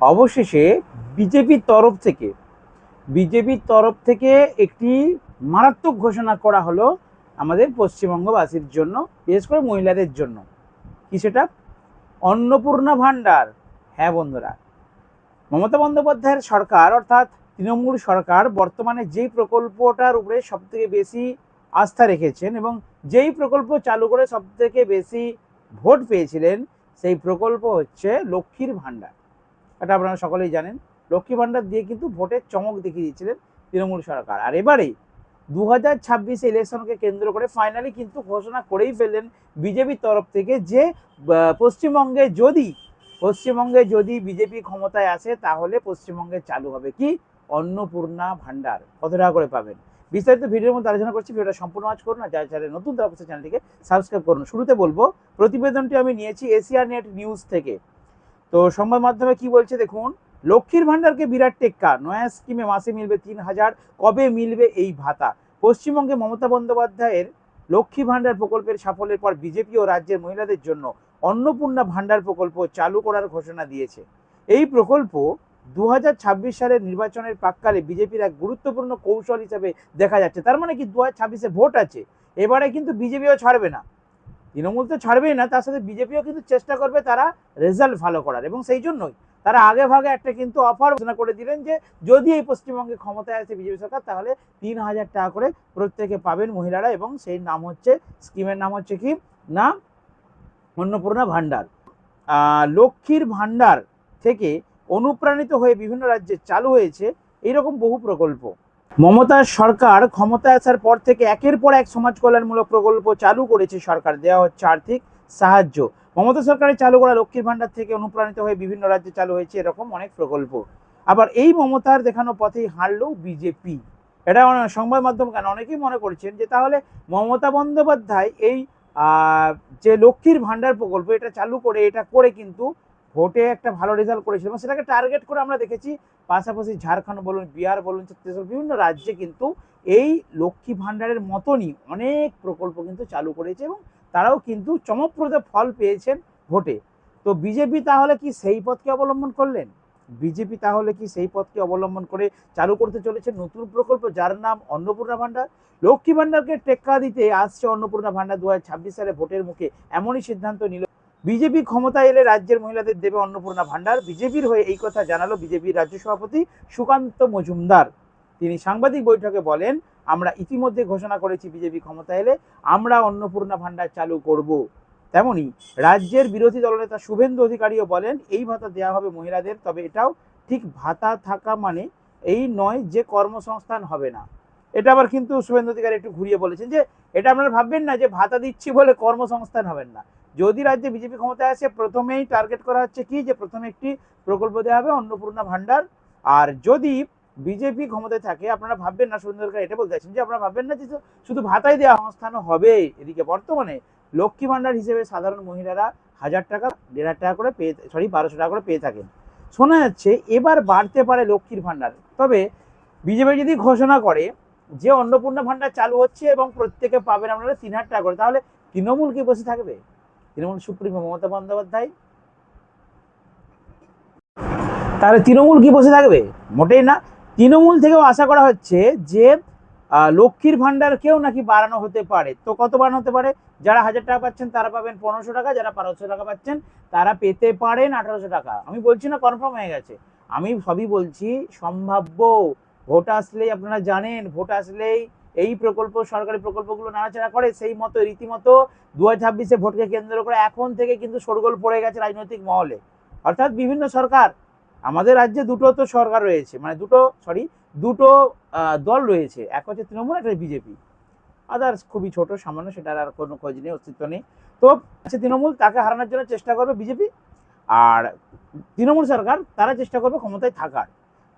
অবশেষে বিজেপির তরফ থেকে, বিজেপির তরফ থেকে একটি মারাত্মক ঘোষণা করা হলো আমাদের পশ্চিমবঙ্গবাসীর জন্য, বিশেষ করে মহিলাদের জন্য। কি সেটা? অন্নপূর্ণা ভাণ্ডার। হ্যাঁ বন্ধুরা, মমতা বন্দ্যোপাধ্যায়ের সরকার অর্থাৎ তৃণমূল সরকার বর্তমানে যেই প্রকল্পটার উপরে সবথেকে বেশি আস্থা রেখেছেন এবং যেই প্রকল্প চালু করে সবথেকে বেশি ভোট পেয়েছিলেন, সেই প্রকল্প হচ্ছে লক্ষ্মীর ভাণ্ডার। এটা আপনারা সকলেই জানেন। লক্ষ্মী ভাণ্ডার দিয়ে কিন্তু ভোটের চমক দেখিয়ে দিয়েছিলেন তৃণমূল সরকার। আর এবারে দু হাজার ছাব্বিশে ইলেকশনকে কেন্দ্র করে ফাইনালি কিন্তু ঘোষণা করেই ফেললেন বিজেপির তরফ থেকে যে পশ্চিমবঙ্গে যদি পশ্চিমবঙ্গে যদি বিজেপি ক্ষমতায় আসে তাহলে পশ্চিমবঙ্গে চালু হবে কি? অন্নপূর্ণা ভাণ্ডার। কত টাকা করে পাবেন? বিস্তারিত ভিডিওর মধ্যে আলোচনা করছি, ভিডিওটা সম্পূর্ণ আজ করুন আর যারা চ্যানেল নতুন তারা চ্যানেলটিকে সাবস্ক্রাইব করুন। শুরুতে বলব, প্রতিবেদনটি আমি নিয়েছি এশিয়া নেট নিউজ থেকে। তো সংবাদ মাধ্যমে কি বলছে দেখুন, লক্ষ্মীর ভাণ্ডারকে বিরাট টেক্কা, নয়া স্কিমে মাসে মিলবে তিন হাজার, কবে মিলবে এই ভাতা? পশ্চিমবঙ্গে মমতা বন্দ্যোপাধ্যায়ের লক্ষ্মী ভাণ্ডার প্রকল্পের সাফল্যের পর বিজেপি ও রাজ্যের মহিলাদের জন্য অন্নপূর্ণা ভাণ্ডার প্রকল্প চালু করার ঘোষণা দিয়েছে। এই প্রকল্প দু হাজার ছাব্বিশ সালের নির্বাচনের প্রাককালে বিজেপির এক গুরুত্বপূর্ণ কৌশল হিসাবে দেখা যাচ্ছে। তার মানে কি দু হাজার ভোট আছে। এবারে কিন্তু বিজেপিও ছাড়বে না। তৃণমূল তো ছাড়বেই না, তার সাথে বিজেপিও কিন্তু চেষ্টা করবে তারা রেজাল্ট ভালো করার এবং সেই জন্যই তারা আগে ভাগে একটা কিন্তু অফার ঘোষণা করে দিলেন যে যদি এই পশ্চিমবঙ্গে ক্ষমতায় আসে বিজেপি সরকার, তাহলে তিন হাজার টাকা করে প্রত্যেকে পাবেন মহিলারা এবং সেই নাম হচ্ছে স্কিমের নাম হচ্ছে কি? না, অন্নপূর্ণা ভাণ্ডার লক্ষ্মীর ভাণ্ডার থেকে অনুপ্রাণিত হয়ে বিভিন্ন রাজ্যে চালু হয়েছে, এইরকম বহু প্রকল্প। মমতার সরকার ক্ষমতায় আসার পর থেকে একের পর এক সমাজ কল্যাণমূলক প্রকল্প চালু করেছে সরকার। দেওয়া হচ্ছে আর্থিক সাহায্য। মমতা সরকারের চালু করা লক্ষ্মীর ভাণ্ডার থেকে অনুপ্রাণিত হয়ে বিভিন্ন রাজ্যে চালু হয়েছে এরকম অনেক প্রকল্প। আবার এই মমতার দেখানো পথেই হারলেও বিজেপি। এটা সংবাদ মাধ্যম কেন? অনেকেই মনে করছেন যে তাহলে মমতা বন্দ্যোপাধ্যায় এই যে লক্ষ্মীর ভাণ্ডার প্রকল্প, এটা চালু করে, এটা করে কিন্তু ভোটে একটা ভালো রেজাল্ট করেছিল এবং সেটাকে টার্গেট করে আমরা দেখেছি, পাশাপাশি ঝাড়খণ্ড বলুন, বিহার বলুন, ছত্তিশগড়, বিভিন্ন রাজ্যে কিন্তু এই লক্ষ্মী ভাণ্ডারের মতনই অনেক প্রকল্প কিন্তু চালু করেছে এবং তারাও কিন্তু চমকপ্রদ ফল পেয়েছেন ভোটে। তো বিজেপি তাহলে কি সেই পথকে অবলম্বন করলেন? বিজেপি তাহলে কি সেই পথকে অবলম্বন করে চালু করতে চলেছে নতুন প্রকল্প যার নাম অন্নপূর্ণা ভাণ্ডার? লক্ষ্মী ভাণ্ডারকে টেক্কা দিতে আসছে অন্নপূর্ণা ভাণ্ডার দু হাজার ছাব্বিশ সালে ভোটের মুখে, এমনই সিদ্ধান্ত নিল বিজেপি ক্ষমতায় এলে রাজ্যের মহিলাদের দেবে অন্নপূর্ণা ভাণ্ডার বিজেপির হয়ে এই কথা জানালো বিজেপির রাজ্য সভাপতি সুকান্ত মজুমদার। তিনি সাংবাদিক বৈঠকে বলেন, আমরা ইতিমধ্যে ঘোষণা করেছি বিজেপি ক্ষমতা এলে আমরা অন্নপূর্ণা ভাণ্ডার চালু করব। তেমনি রাজ্যের বিরোধী দলনেতা শুভেন্দু অধিকারীও বলেন, এই ভাতা দেওয়া হবে মহিলাদের, তবে এটাও ঠিক ভাতা থাকা মানে এই নয় যে কর্মসংস্থান হবে না। এটা আবার কিন্তু শুভেন্দু অধিকারী একটু ঘুরিয়ে বলেছেন যে, এটা আপনারা ভাববেন না যে ভাতা দিচ্ছি বলে কর্মসংস্থান হবেন না। যদি রাজ্যে বিজেপি ক্ষমতায় আসে, প্রথমেই টার্গেট করা হচ্ছে কি? যে প্রথমে একটি প্রকল্প দেওয়া হবে, অন্নপূর্ণা ভাণ্ডার আর যদি বিজেপি ক্ষমতায় থাকে, আপনারা ভাববেন না শুভেন্দু অধিকারী এটা বলতে চাইছেন যে আপনারা ভাববেন না যে শুধু ভাতাই দেওয়া সংস্থান হবে। এদিকে বর্তমানে লক্ষ্মী ভাণ্ডার হিসেবে সাধারণ মহিলারা হাজার টাকা, দেড় হাজার টাকা করে পেয়ে সরি বারোশো টাকা করে পেয়ে থাকেন। শোনা যাচ্ছে এবার বাড়তে পারে লক্ষ্মীর ভাণ্ডার তবে বিজেপি যদি ঘোষণা করে যে অন্নপূর্ণা ভাণ্ডার চালু হচ্ছে এবং প্রত্যেকে পাবেন আপনারা তিন হাজার টাকা করে, তাহলে তৃণমূল কি বসে থাকবে? তৃণমূল সুপ্রিমো মমতা বন্দ্যোপাধ্যায়? তাহলে তৃণমূল কি বসে থাকবে? মোটেই না। তৃণমূল থেকেও আশা করা হচ্ছে যে লক্ষ্মীর ভাণ্ডারকেও নাকি বাড়ানো হতে পারে। তো কত বাড়ানো হতে পারে? যারা হাজার টাকা পাচ্ছেন, তারা পাবেন পনেরোশো টাকা। যারা বারোশো টাকা পাচ্ছেন, তারা পেতে পারেন আঠারোশো টাকা। আমি বলছি না কনফার্ম হয়ে গেছে। আমি সবই বলছি, সম্ভাব্য। ভোট আসলেই আপনারা জানেন, ভোট আসলেই এই প্রকল্প, সরকারি প্রকল্পগুলো নাড়াচাড়া করে, সেই মতো, রীতিমতো দু হাজার ভোটকে কেন্দ্র করে এখন থেকে কিন্তু শোরগোল পড়ে গেছে রাজনৈতিক মহলে। অর্থাৎ বিভিন্ন সরকার, আমাদের রাজ্যে দুটো তো সরকার রয়েছে মানে দুটো সরি দুটো দল রয়েছে। এক হচ্ছে তৃণমূল, একটা বিজেপি। আদার্স খুবই ছোট, সামান্য, সেটার আর কোনো খোঁজ নেই, অস্তিত্ব নেই। তো, আছে তৃণমূল, তাকে হারানোর জন্য চেষ্টা করবে বিজেপি। আর তৃণমূল সরকার, তারা চেষ্টা করবে ক্ষমতায় থাকার।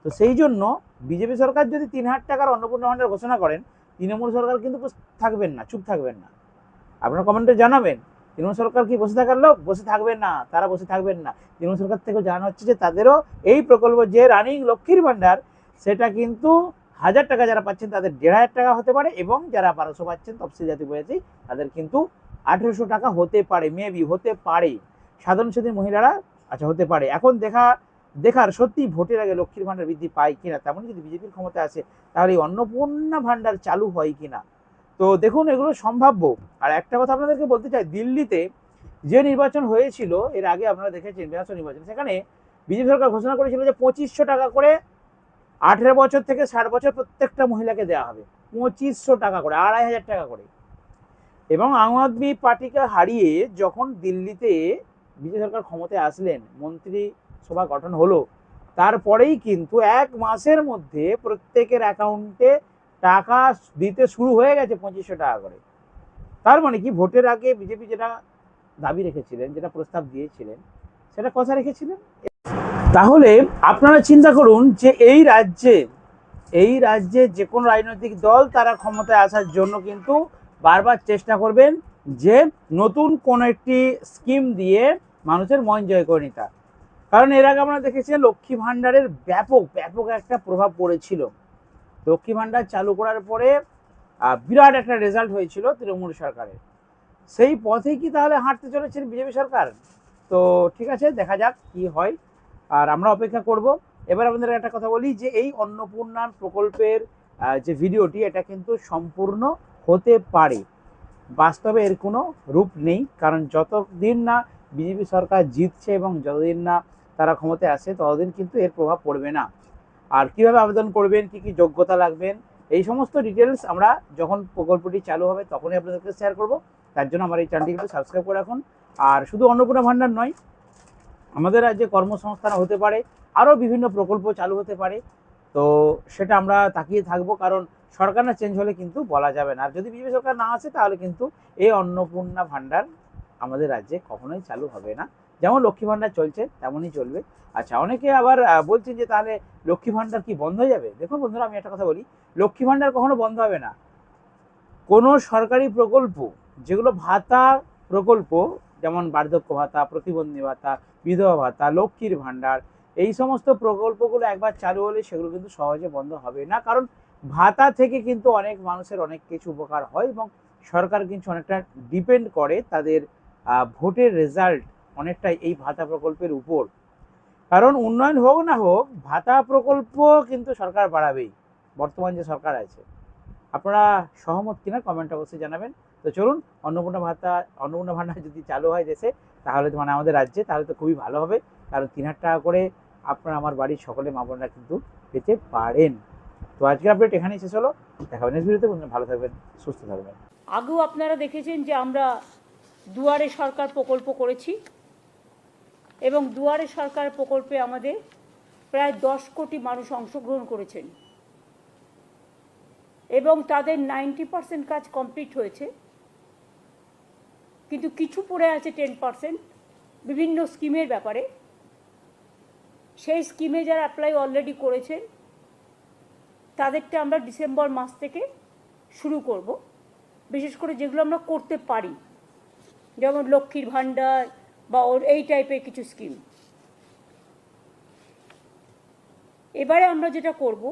তো সেই জন্য বিজেপি সরকার যদি তিন হাজার টাকার অন্নপূর্ণা ভাণ্ডার ঘোষণা করেন তৃণমূল সরকার কিন্তু থাকবেন না, চুপ থাকবেন না। আপনারা কমেন্টে জানাবেন, তৃণমূল সরকার কি বসে থাকার লোক? বসে থাকবেন না, তারা বসে থাকবেন না। তৃণমূল সরকার থেকেও জানানো হচ্ছে যে তাদেরও এই প্রকল্প যে রানিং লক্ষ্মীর ভাণ্ডার, সেটা কিন্তু হাজার টাকা যারা পাচ্ছেন তাদের দেড় হাজার টাকা হতে পারে এবং যারা বারোশো পাচ্ছেন তফসিল জাতি বলেছি তাদের কিন্তু আঠেরোশো টাকা হতে পারে মেবি হতে পারে। সাধারণ শ্রেণির মহিলারা আচ্ছা হতে পারে। এখন দেখা দেখার সত্যি ভোটের আগে লক্ষ্মীর ভাণ্ডার বৃদ্ধি পায় কিনা তেমন যদি বিজেপির ক্ষমতা আসে, তাহলে এই অন্নপূর্ণা ভাণ্ডার চালু হয় কিনা? তো দেখুন, এগুলো সম্ভাব্য। আর একটা কথা আপনাদেরকে বলতে চাই, দিল্লিতে যে নির্বাচন হয়েছিল, এর আগে আপনারা দেখেছেন বিধানসভা নির্বাচন, সেখানে বিজেপি সরকার ঘোষণা করেছিল যে পঁচিশশো টাকা করে আঠেরো বছর থেকে ষাট বছর প্রত্যেকটা মহিলাকে দেওয়া হবে। পঁচিশশো টাকা করে, আড়াই হাজার টাকা করে। এবং আম আদমি পার্টিকে হারিয়ে যখন দিল্লিতে বিজেপি সরকার ক্ষমতায় আসলেন, মন্ত্রী সভা গঠন হলো। তারপরেই কিন্তু এক মাসের মধ্যে প্রত্যেকের অ্যাকাউন্টে টাকা দিতে শুরু হয়ে গেছে পঁচিশশো টাকা করে। তার মানে কি? ভোটের আগে বিজেপি যেটা দাবি রেখেছিলেন, যেটা প্রস্তাব দিয়েছিলেন, সেটা কথা রেখেছিলেন? তাহলে আপনারা চিন্তা করুন যে এই রাজ্যে এই রাজ্যে যে কোনো রাজনৈতিক দল তারা ক্ষমতায় আসার জন্য কিন্তু বারবার চেষ্টা করবেন যে নতুন কোন একটি স্কিম দিয়ে মানুষের মন জয় করে নিতে। কারণ এর আগে আমরা দেখেছি লক্ষ্মী ভাণ্ডারের ব্যাপক ব্যাপক একটা প্রভাব পড়েছিল। লক্ষ্মী ভাণ্ডার চালু করার পরে বিরাট একটা রেজাল্ট হয়েছিল তৃণমূল সরকারের। সেই পথেই কি তাহলে হাঁটতে চলেছেন বিজেপি সরকার? তো ঠিক আছে, দেখা যাক কি হয়। আর আমরা অপেক্ষা করব। এবার আপনাদের একটা কথা বলি যে এই অন্নপূর্ণা প্রকল্পের যে ভিডিওটি, এটা কিন্তু সম্পূর্ণ হতে পারে। বাস্তবে এর কোনো রূপ নেই, কারণ যতদিন না বিজেপি সরকার জিতছে এবং যতদিন না তারা ক্ষমতায় আসে, ততদিন কিন্তু এর প্রভাব পড়বে না। আর কীভাবে আবেদন করবেন, কি কি যোগ্যতা লাগবেন, এই সমস্ত ডিটেলস আমরা যখন প্রকল্পটি চালু হবে তখনই আপনাদেরকে শেয়ার করব। তার জন্য আমার এই চ্যানেলটি কিন্তু সাবস্ক্রাইব করে রাখুন। আর শুধু অন্নপূর্ণা ভাণ্ডার নয়, আমাদের রাজ্যে কর্মসংস্থান হতে পারে, আরও বিভিন্ন প্রকল্প চালু হতে পারে। তো সেটা আমরা তাকিয়ে থাকব, কারণ সরকার না চেঞ্জ হলে কিন্তু বলা যাবে না। আর যদি বিজেপি সরকার না আসে, তাহলে কিন্তু এই অন্নপূর্ণা ভাণ্ডার আমাদের রাজ্যে কখনোই চালু হবে না। যেমন লক্ষ্মী ভাণ্ডার চলছে, তেমনই চলবে। আচ্ছা অনেকে আবার বলছেন যে তাহলে লক্ষ্মী ভাণ্ডার কি বন্ধ হয়ে যাবে? দেখুন বন্ধুরা, আমি একটা কথা বলি, লক্ষ্মী ভাণ্ডার কখনো বন্ধ হবে না। কোনো সরকারি প্রকল্প, যেগুলো ভাতা প্রকল্প, যেমন বার্ধক্য ভাতা, প্রতিবন্ধী ভাতা, বিধবা ভাতা, লক্ষ্মীর ভাণ্ডার, এই সমস্ত প্রকল্পগুলো একবার চালু হলে সেগুলো কিন্তু সহজে বন্ধ হবে না। কারণ ভাতা থেকে কিন্তু অনেক মানুষের অনেক কিছু উপকার হয় এবং সরকার কিন্তু অনেকটা ডিপেন্ড করে তাদের ভোটের রেজাল্ট অনেকটা এই ভাতা প্রকল্পের উপর। কারণ উন্নয়ন হোক না হোক, ভাতা প্রকল্প কিন্তু সরকার বাড়াবেই, বর্তমান যে সরকার আছে। আপনারা সহমত কিনা কমেন্ট অবশ্যই জানাবেন। তো চলুন, অন্নপূর্ণা ভাতা, অন্নপূর্ণা ভাণ্ডার যদি চালু হয় দেশে, তাহলে তো মানে আমাদের রাজ্যে, তাহলে তো খুবই ভালো হবে। কারণ তিন হাজার টাকা করে আপনারা আমার বাড়ির সকলে মা বোনরা কিন্তু পেতে পারেন। তো আজকের আপডেট এখানেই শেষ হলো। দেখা হবে নেক্সট ভালো থাকবেন, সুস্থ থাকবেন। আগেও আপনারা দেখেছেন যে আমরা দুয়ারে সরকার প্রকল্প করেছি। এবং দুয়ারে সরকার প্রকল্পে আমাদের প্রায় দশ কোটি মানুষ অংশগ্রহণ করেছেন। এবং তাদের নাইনটি পার্সেন্ট কাজ কমপ্লিট হয়েছে। কিন্তু কিছু পড়ে আছে টেন পার্সেন্ট বিভিন্ন স্কিমের ব্যাপারে। সেই স্কিমে যারা অ্যাপ্লাই অলরেডি করেছেন, তাদেরটা আমরা ডিসেম্বর মাস থেকে শুরু করব। বিশেষ করে যেগুলো আমরা করতে পারি, যেমন লক্ষ্মীর ভাণ্ডার বা ওর এই টাইপের কিছু স্কিম এবারে আমরা যেটা করব,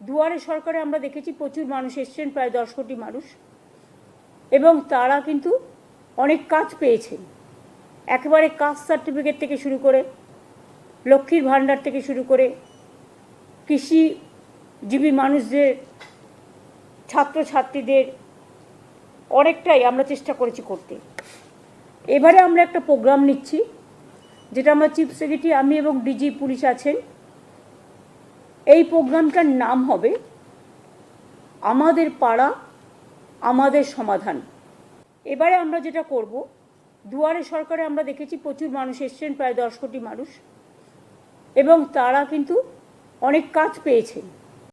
দুয়ারে সরকারে আমরা দেখেছি প্রচুর মানুষ এসছেন, প্রায় দশ কোটি মানুষ, এবং তারা কিন্তু অনেক কাজ পেয়েছেন। একেবারে কাস্ট সার্টিফিকেট থেকে শুরু করে, লক্ষ্মীর ভাণ্ডার থেকে শুরু করে, কৃষিজীবী মানুষদের, ছাত্রছাত্রীদের, অনেকটাই আমরা চেষ্টা করেছি করতে। এবারে আমরা একটা প্রোগ্রাম নিচ্ছি, যেটা আমার চিফ সেক্রেটারি আমি এবং ডিজি পুলিশ আছেন। এই প্রোগ্রামটার নাম হবে, আমাদের পাড়া, আমাদের সমাধান। এবারে আমরা যেটা করব, দুয়ারে সরকারে আমরা দেখেছি প্রচুর মানুষ এসছেন, প্রায় দশ কোটি মানুষ, এবং তারা কিন্তু অনেক কাজ পেয়েছেন